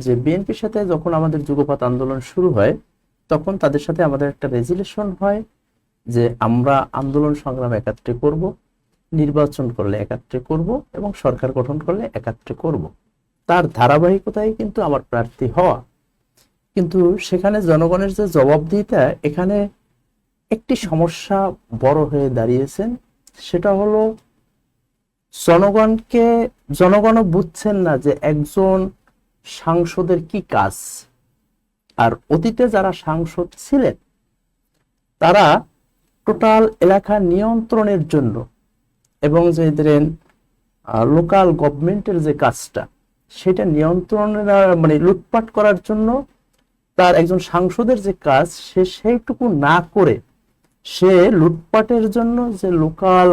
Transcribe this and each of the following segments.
যে বিএনপির সাথে যখন আমাদের যুগপাত আন্দোলন শুরু হয়, তখন তাদের সাথে আমাদের একটা রেজুলেশন হয় যে আমরা আন্দোলন সংগ্রাম একাত্রে করব, নির্বাচন করলে একাত্রে করব এবং সরকার গঠন করলে একাত্রে করব। তার ধারাবাহিকতায় কিন্তু আমার প্রার্থী হওয়া। কিন্তু সেখানে জনগণের যে জবাবদিহিতা, এখানে একটি সমস্যা বড় হয়ে দাঁড়িয়েছেন। সেটা হলো, জনগণকে, জনগণও বুঝছেন না যে একজন সাংসদের কি কাজ? আর অতীতে যারা সাংসদ ছিলেন, তারা টোটাল এলাকা নিয়ন্ত্রণের জন্য এবং যে ধরেন লোকাল গভর্নমেন্টের যে কাজটা, সেটা নিয়ন্ত্রণের মানে লুটপাট করার জন্য তার একজন সাংসদের যে কাজ, সে সেইটুকু না করে সে লুটপাটের জন্য যে লোকাল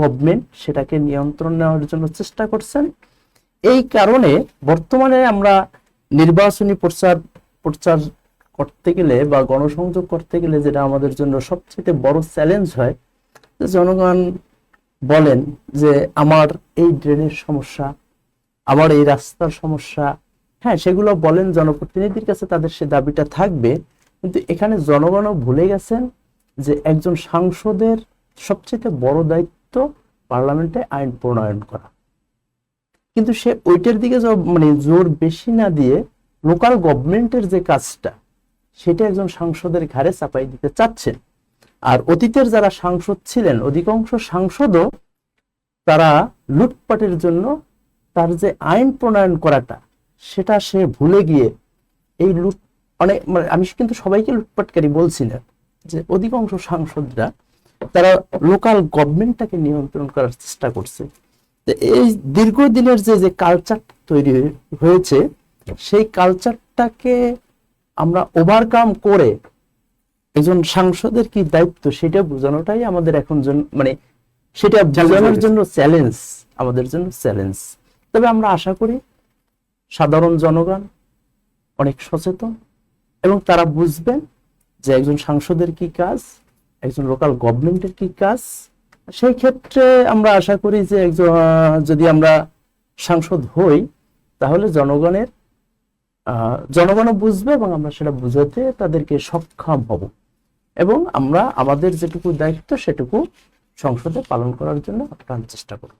গভর্নমেন্ট সেটাকে নিয়ন্ত্রণ নেওয়ার জন্য চেষ্টা করছেন। এই কারণে বর্তমানে আমরা নির্বাচনী প্রচার প্রচার করতে গেলে বা গণসংযোগ করতে গেলে যেটা আমাদের জন্য সবচেয়ে বড় চ্যালেঞ্জ হয়, যে জনগণ বলেন যে আমার এই ড্রেনের সমস্যা, আমার এই রাস্তার সমস্যা হ্যাঁ সেগুলো বলেন জনপ্রতিনিধির কাছে তাদের সে দাবিটা থাকবে, কিন্তু এখানে জনগণও ভুলে গেছেন যে একজন সাংসদের সবচেয়ে বড় দায়িত্ব পার্লামেন্টে আইন প্রণয়ন করা। কিন্তু সে ওইটার দিকে মানে জোর বেশি না দিয়ে লোকাল গভর্নমেন্টের যে কাজটা, সেটা একজন সাংসদের ঘাড়ে চাপাই দিতে চাচ্ছেন। আর অতীতের যারা সাংসদ ছিলেন, অধিকাংশ সাংসদও তারা লুটপাটের জন্য তার যে আইন প্রণয়ন করাটা, সেটা সে ভুলে গিয়ে এই লুট অনেক মানে আমি কিন্তু সবাইকে লুটপাটকারী বলছি না, যে অধিকাংশ সাংসদরা তারা লোকাল গভর্নমেন্টটাকে নিয়ন্ত্রণ করার চেষ্টা করছে। এই দীর্ঘদিনের যে যে কালচার তৈরি হয়েছে সেই কালচারটাকে আমরা ওভারকাম করে একজন সাংসদের কি দায়িত্ব সেটা বোঝানোটাই আমাদের এখন মানে সেটা বোঝানোর জন্য চ্যালেঞ্জ আমাদের জন্য চ্যালেঞ্জ তবে আমরা আশা করি সাধারণ জনগণ অনেক সচেতন এবং তারা বুঝবেন যে একজন সাংসদের কি কাজ একজন লোকাল গভর্নমেন্টের কি কাজ সেই ক্ষেত্রে আমরা আশা করি যে যদি আমরা সাংসদ হই, তাহলে জনগণের জনগণও বুঝবে এবং আমরা সেটা বুঝাতে তাদেরকে সক্ষম হব। এবং আমরা আমাদের যেটুকু দায়িত্ব, সেটুকু সংসদে পালন করার জন্য আপ্রাণ চেষ্টা করব